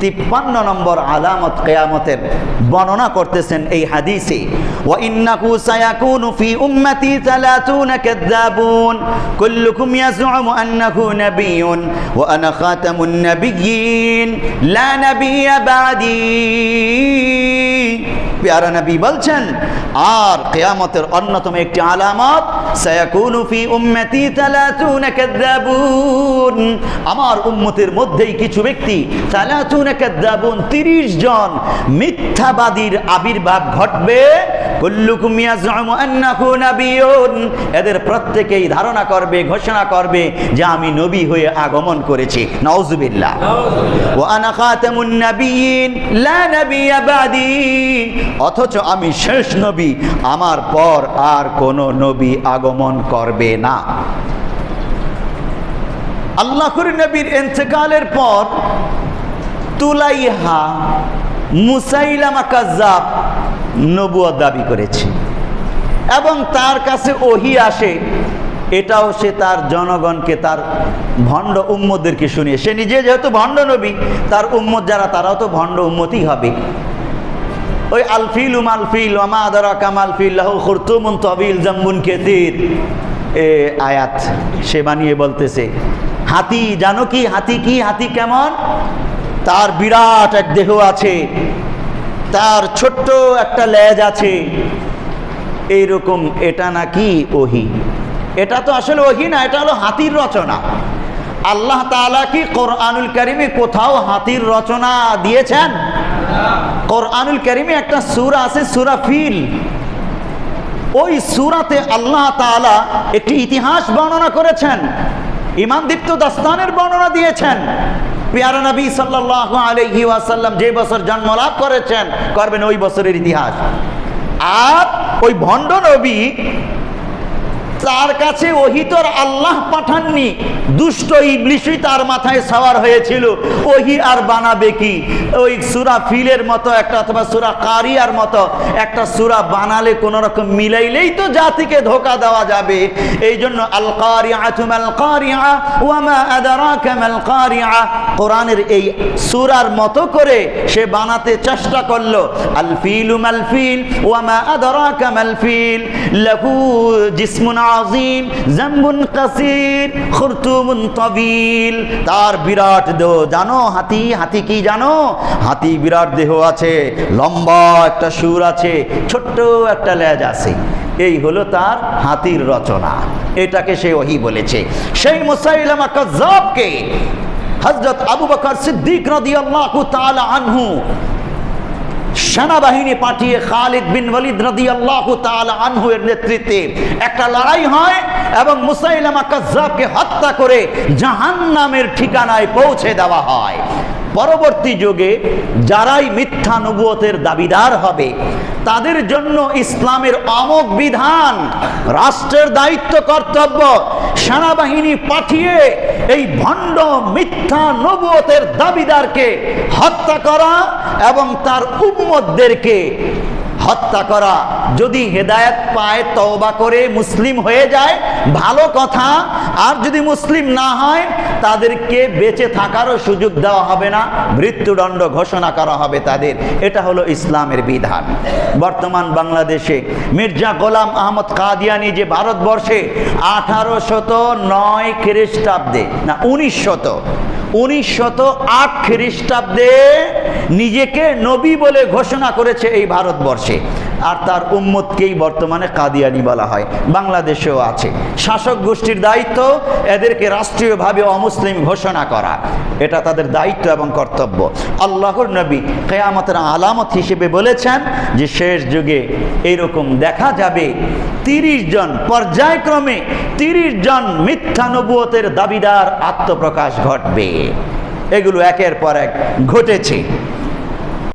তিপ্পান্ন নম্বর আলামত কেয়ামতের বর্ণনা করতেছেন এই হাদিসে وإنه سيكون في أمتي ثلاثون كذابون كلكم يزعم أنه نبي وأنا خاتم النبيين لا نبي بعدي পেয়ারা নবী বলছেন আর কেয়ামতের অন্যতম একটি আলামত সায়াকুনুফি উম্মতি তালাতুনা কাযাবুন আমার উম্মতের মধ্যেই কিছু ব্যক্তি তালাতুনা কাযাবুন 30 জন মিথ্যাবাদীর আবির্ভাব ঘটবে। কুল্লুকুম ইয়াজউমু আন্নাহু নাবিয়ুন। এদের প্রত্যেকেই ধারণা করবে ঘোষণা করবে যে আমি নবী হয়ে আগমন করেছি। নাউজুবিল্লাহ। ওয়া আনা খাতামুন নাবিয়িন লা নাবিয়্যা বাদি। অথচ আমি শেষ নবী, আমার পর আর কোনো নবী আগমন করবে না। আল্লাহর নবীর ইন্তেকালের পর তুলাইহা, মুসাইলামা কাজ্জাব নবুয়ত দাবি করেছে। এবং তার কাছে ওহি আসে, এটাও সে তার জনগণকে, তার ভণ্ড উম্মদেরকে শুনিয়ে। সে নিজে যেহেতু ভণ্ড নবী, তার উম্মত যারা, তারাও তো ভণ্ড উম্মতই হবে। ওই আলফিল উমালফিল ওমা আদরা কামালফিল তবিল, জাম্বুন কেতির এ আয়াত সে বানিয়ে বলতেছে, হাতি, জানো কি? হাতি কি? হাতি কেমন? তার বিরাট এক দেহ আছে, তার ছোট্ট একটা লেজ আছে। এইরকম এটা নাকি ওহি? এটা তো আসলে ওহি না, এটা হলো হাতির রচনা। আল্লাহ তাআলা কি কোরআনুল কারিমে কোথাও হাতির রচনা দিয়েছেন? কোরআনুল কারিমে একটা সূরা আছে, সূরা ফিল। ওই সূরাতে আল্লাহ তাআলা একটি ইতিহাস বর্ণনা করেছেন ইমানদীপ্ত দাস্তানের বর্ণনা দিয়েছেন। পেয়ারা নবী সাল্লাল্লাহু আলাইহি ওয়াসাল্লাম যে বছর জন্ম লাভ করেছেন, করবেন ওই বছরের ইতিহাস। আর ওই ভণ্ড নবী তার কাছে ওহিতর আল্লাহ পাঠাননি। দুষ্ট ইবলিশই তার মাথায় সাওয়ার হয়েছিল। ওহি আর বানাবে কি? ওই সুরা ফিলের মতো একটা অথবা সুরা কারিয়ার মতো একটা সুরা বানালে কোন রকম মিলাইলেই তো জাতিকে ধোকা দেওয়া যাবে। এই জন্য আল কারিয়া তুমাল কারিয়া ওয়ামা আদারাকা মাল কারিয়া কোরআনের এই সুরার মতো করে সে বানাতে চেষ্টা করল। আল ফিলু ফিল ওয়ামা আদারাকা মাল ফিল লাহু জিসমুন আজিম জাম্বুন কাসির, খুরতুমুন তবিল। তার বিরাট দেহ, জানো? হাতি হাতি কি জানো? হাতি বিরাট দেহ আছে, লম্বা একটা সুর আছে, ছোট্ট একটা লেজ আছে। এই হলো তার হাতির রচনা। এটাকে সে ওহি বলেছে। সেই মুসাইলামা কাজ্জাবকে হযরত আবু বকর সিদ্দিক রাদিয়াল্লাহু তাআলা আনহু সেনাবাহিনী পাঠিয়ে খালিদ বিন ওয়ালিদ রাদিয়াল্লাহু তাআলা আনহু এর নেতৃত্বে একটা লড়াই হয় এবং মুসাইলামা কাজ্জাবকে হত্যা করে জাহান্নামের ঠিকানায় পৌঁছে দেওয়া হয়। পরবর্তী যুগে যারাই মিথ্যা নবুয়তের দাবিদার হবে, তাদের জন্য ইসলামের অমক বিধান, রাষ্ট্রের দায়িত্ব কর্তব্য, সেনাবাহিনী পাঠিয়ে এই ভণ্ড মিথ্যা নবুয়তের দাবিদারকে হত্যা করা এবং তার উম্মতদেরকে হত্যা করা। যদি হেদায়ত পায়, তওবা করে মুসলিম হয়ে যায়, ভালো কথা। আর যদি মুসলিম না হয়, তাদেরকে বেঁচে থাকারও সুযোগ দেওয়া হবে না। মৃত্যুদণ্ড ঘোষণা করা হবে তাদের। এটা হলো ইসলামের বিধান। বর্তমান বাংলাদেশে মির্জা গোলাম আহমদ কাদিয়ানি যে ভারতবর্ষে আঠারো শত নয় খ্রিস্টাব্দে, না উনিশ শত উনিশ শত আট খ্রিস্টাব্দে নিজেকে নবী বলে ঘোষণা করেছে এই ভারতবর্ষে। আর তার উম্মতকেই বর্তমানে কাদিয়ানি বলা হয়। বাংলাদেশেও আছে। শাসক গোষ্ঠীর দায়িত্ব এদেরকে রাষ্ট্রীয়ভাবে অমুসলিম ঘোষণা করা। এটা তাদের দায়িত্ব এবং কর্তব্য। আল্লাহর নবী কেয়ামতের আলামত হিসেবে বলেছেন যে শেষ যুগে এইরকম দেখা যাবে। তিরিশ জন পর্যায়ক্রমে তিরিশ জন মিথ্যা নবুয়তের দাবিদার আত্মপ্রকাশ ঘটবে। এগুলো একের পর এক ঘটেছে।